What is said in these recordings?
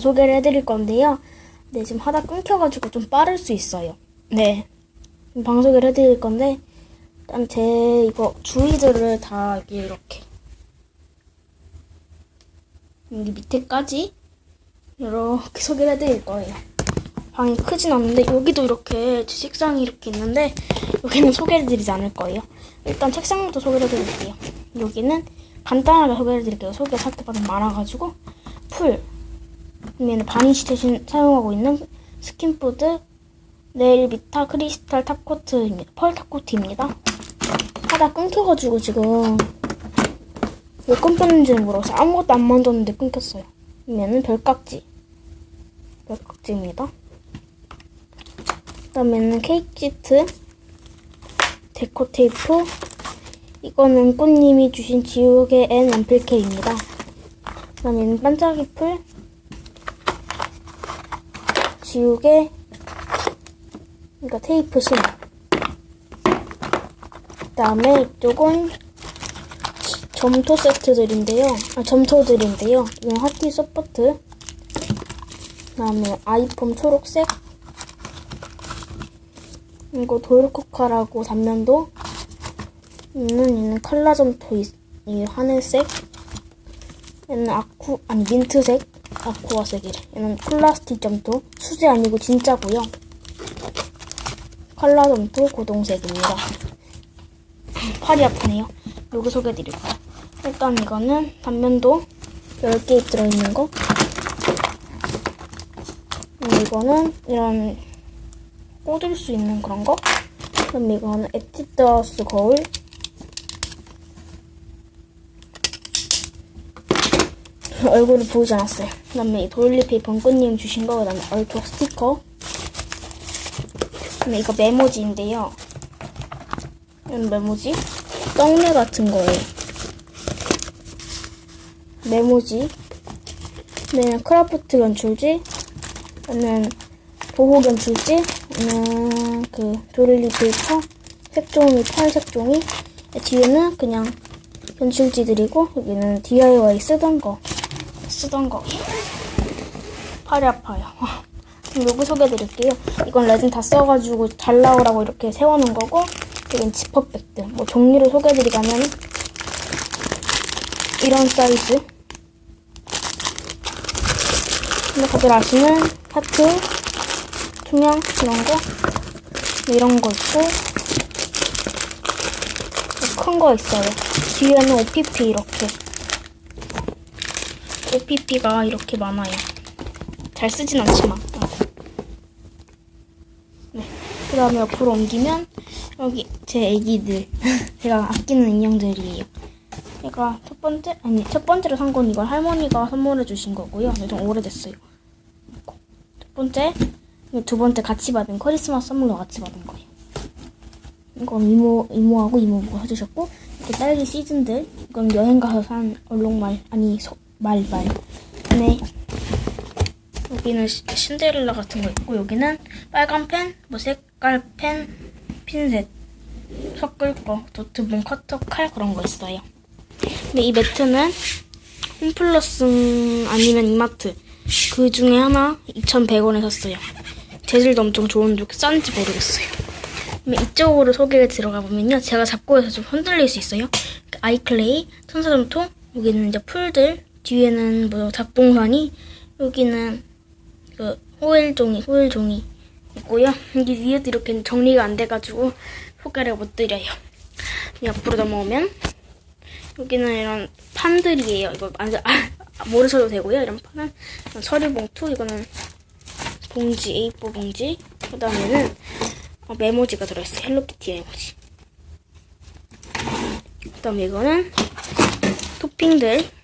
소개를 해드릴 건데요. 네, 지금 하다 끊겨가지고 좀 빠를 수 있어요. 네. 방소개를 해드릴 건데, 일단 제 이거 주위들을 다 이렇게. 여기 밑에까지 이렇게 소개를 해드릴 거예요. 방이 크진 않은데, 여기도 이렇게 제 책상이 이렇게 있는데, 여기는 소개를 드리지 않을 거예요. 일단 책상부터 소개를 해드릴게요. 여기는 간단하게 소개를 드릴게요. 소개 살펴봐도 많아가지고, 풀. 그러면 바니쉬 대신 사용하고 있는 스킨푸드 네일비타 크리스탈 탑코트입니다. 펄 탑코트입니다. 하다 끊겨가지고 지금 왜 끊겼는지는 모르겠어요. 아무것도 안 만졌는데 끊겼어요. 그러면은 별깍지. 별깍지입니다. 그 다음에는 케이크 시트, 데코 테이프. 이거는 꽃님이 주신 지우개 앤 연필케입니다. 그 다음에는 반짝이 풀, 지우개, 그러니까 테이프 심. 그다음에 이쪽은 점토 세트들인데요. 아, 점토들인데요. 이건 하티 서포트. 그다음에 아이폰 초록색. 이거 도요코카라고 단면도 있는 있는 칼라 점토 있- 이 하늘색. 얘는 아쿠 아니 민트색 아쿠아색이래. 얘는 플라스틱 점토 수제 아니고 진짜고요. 칼라 점토 고동색입니다. 팔이 아프네요. 여기 소개해드릴게요. 일단 이거는 단면도 10개 들어있는 거. 이거는 이런 꽂을 수 있는 그런 거. 그럼 이거는 에뛰드하우스 거울. 얼굴을 보이지 않았어요. 그 다음에 이 도일리페이퍼 꽃님 주신 거, 그 다음에 얼토 스티커. 그 다음에 이거 메모지인데요. 이런 메모지. 떡메 같은 거예요. 메모지. 얘는 크라프트 연출지. 얘는 보호 연출지. 얘는 그 도일리 페이퍼. 색종이, 팔색종이. 뒤에는 그냥 연출지들이고, 여기는 DIY 쓰던 거. 쓰던 거. 팔이 아파요. 요거 소개해드릴게요. 이건 레진 다 써가지고 잘 나오라고 이렇게 세워놓은 거고, 여긴 지퍼백들. 뭐 종류를 소개해드리자면, 이런 사이즈. 근데 다들 아시는 하트, 투명, 이런 거. 뭐 이런 거 있고, 큰 거 있어요. 뒤에는 OPP 이렇게. OPP가 이렇게 많아요. 잘 쓰진 않지만. 어. 네. 그 다음에 옆으로 옮기면, 여기 제 애기들. 제가 아끼는 인형들이에요. 제가 첫 번째, 아니, 첫 번째로 산 건 이걸 할머니가 선물해 주신 거고요. 네, 좀 오래됐어요. 첫 번째, 두 번째 같이 받은 크리스마스 선물로 같이 받은 거예요. 이건 이모, 이모하고 이모부가 사주셨고, 이렇게 딸기 시즌들. 이건 여행 가서 산 얼룩말, 아니, 소, 말, 말. 네. 여기는 시- 신데렐라 같은 거 있고, 여기는 빨간 펜, 뭐 색깔 펜, 핀셋, 섞을 거, 노트북, 커터, 칼 그런 거 있어요. 근데 이 매트는 홈플러스 아니면 이마트 그 중에 하나 2,100원에 샀어요. 재질도 엄청 좋은데 왜 싼지 모르겠어요. 이쪽으로 소개를 들어가 보면요. 제가 잡고 해서 좀 흔들릴 수 있어요. 아이클레이, 천사점토, 여기는 이제 풀들, 뒤에는 뭐 잡봉산이, 여기는 그 호일 종이, 호일 종이 있고요. 여기 위에도 이렇게 정리가 안 돼가지고 소개를 못 드려요. 이 앞으로 넘어오면 여기는 이런 판들이에요. 이거 안, 아, 모르셔도 되고요. 이런 판은 이런 서류 봉투, 이거는 봉지, A4 봉지. 그 다음에는 어, 메모지가 들어있어요. 헬로키티 메모지. 그 다음에 이거는 토핑들.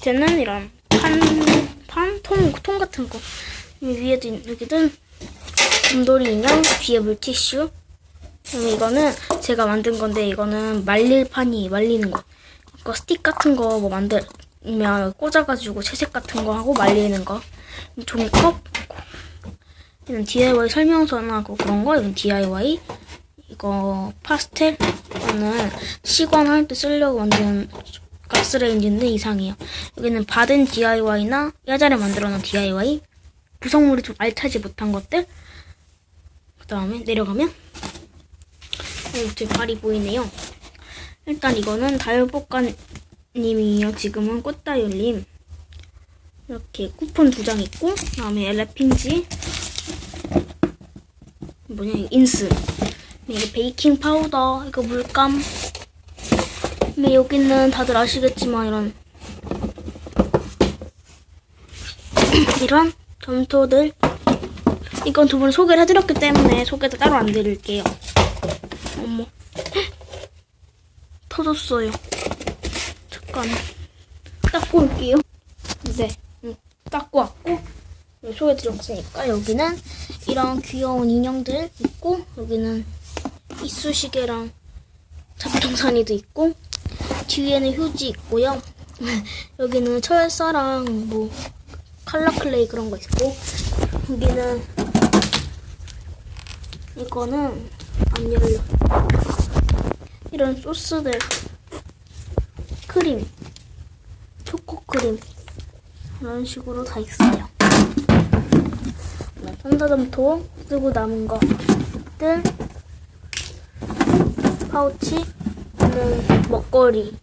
밑에는 이런 판, 판? 통, 통 같은 거. 위에도, 있- 여기는 곰돌이 인형, 뒤에 물티슈. 그다음에 이거는 제가 만든 건데, 이거는 말릴 판이 말리는 거. 이거 스틱 같은 거 뭐 만들면 꽂아가지고 채색 같은 거 하고 말리는 거. 종이컵. 이는 DIY 설명서나고 그런 거. 이건 DIY. 이거 파스텔. 이거는 시관 할 때 쓰려고 만든 가스레인지인데 이상해요. 여기는 받은 DIY나 예전에 만들어놓은 DIY 구성물이 좀 알차지 못한 것들. 그 다음에 내려가면 어, 제 발이 보이네요. 일단 이거는 다율복가님이에요. 지금은 꽃다율님. 이렇게 쿠폰 두 장 있고 그 다음에 랩핑지. 뭐냐 이거 인스. 이게 베이킹 파우더. 이거 물감 근데 여기는 다들 아시겠지만 이런 이런 점토들 이건 두 분 소개를 해드렸기 때문에 소개도 따로 안 드릴게요. 어머. 터졌어요. 잠깐. 닦고 올게요. 네. 음, 닦고 왔고 네, 소개드렸으니까 여기는 이런 귀여운 인형들 있고 여기는 이쑤시개랑 잡동사니도 있고 뒤에는 휴지 있고요. 여기는 철사랑 뭐 칼라 클레이 그런 거 있고 여기는 이거는 안 열려. 이런 소스들 크림 초코 크림 이런 식으로 다 있어요. 네, 판다점토 쓰고 남은 것들 파우치 는 먹거리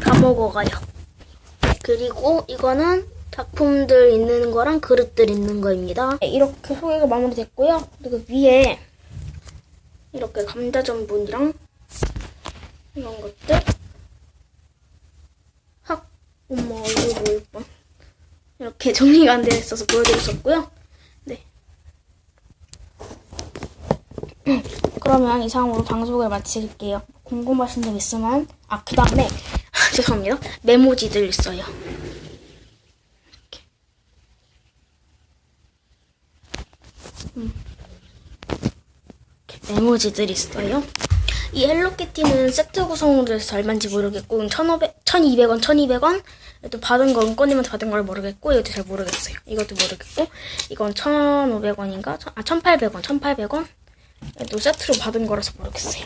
다 먹어가요. 그리고 이거는 작품들 있는 거랑 그릇들 있는 거입니다. 네, 이렇게 소개가 마무리됐고요. 그리고 위에 이렇게 감자 전분이랑 이런 것들 확 엄마 얼굴 보일 뻔 이렇게 정리가 안 되어 있어서 보여드렸었고요. 네. 그러면 이상으로 방송을 마칠게요. 궁금하신 점 있으면 아 그 다음에 죄송합니다. 메모지들 있어요. 이렇게. 음. 이렇게 메모지들 있어요. 이 헬로키티는 세트 구성으로 해서 얼마인지 모르겠고 1,500, 1,200원, 1,200원 또 받은 거 은꼬님한테 받은 걸 모르겠고 이것도 잘 모르겠어요. 이것도 모르겠고 이건 1,500원인가? 아 1,800원, 1,800원 또 세트로 받은 거라서 모르겠어요.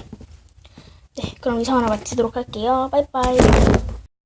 네, 그럼 이상 하나 마치도록 할게요. 빠이빠이.